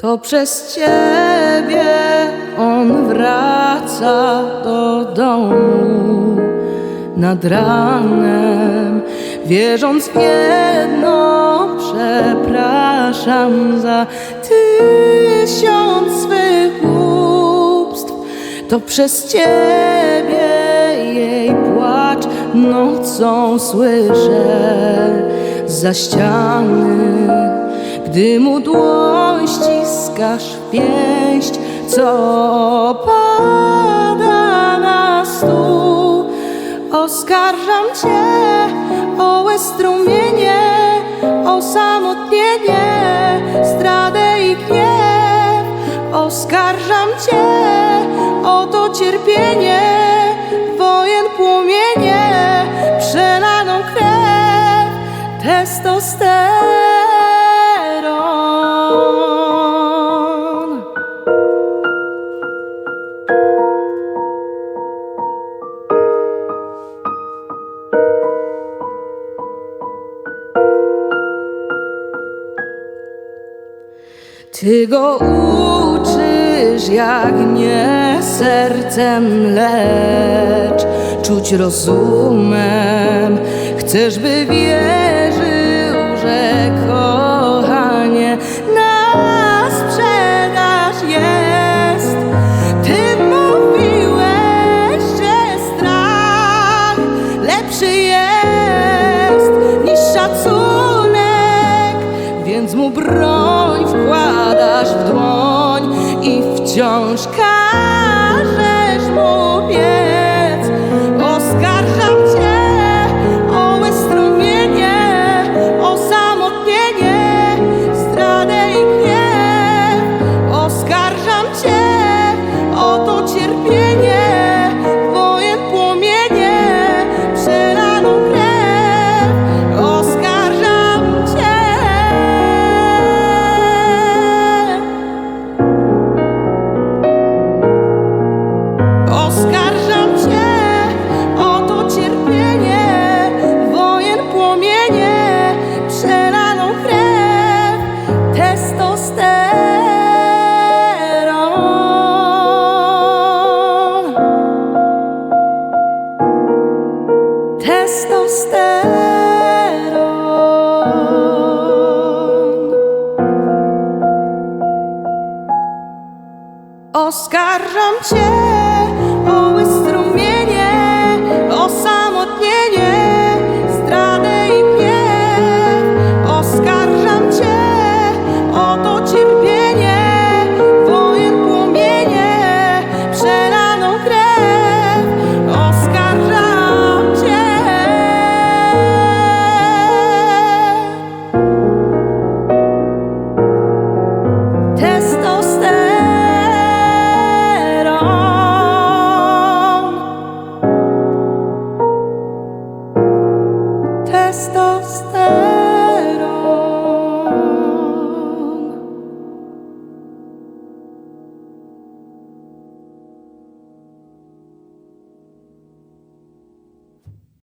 To przez ciebie on wraca do domu nad ranem, wierząc jedno, przepraszam za tysiąc swych głupstw. To przez ciebie jej płacz nocą słyszę za ściany, gdy mu dłoń ściskasz w pięść, co pada na stół. Oskarżam cię o łez strumienie, o samotnienie, zdradę i gniew. Oskarżam cię o to cierpienie, wojen płomienie, przelaną krew, testosteron. Ty go uczysz jak nie sercem, lecz czuć rozumem. Chcesz, by wierzył, wciąż każesz mu. Oskarżam cię Testosteron. Testosteron.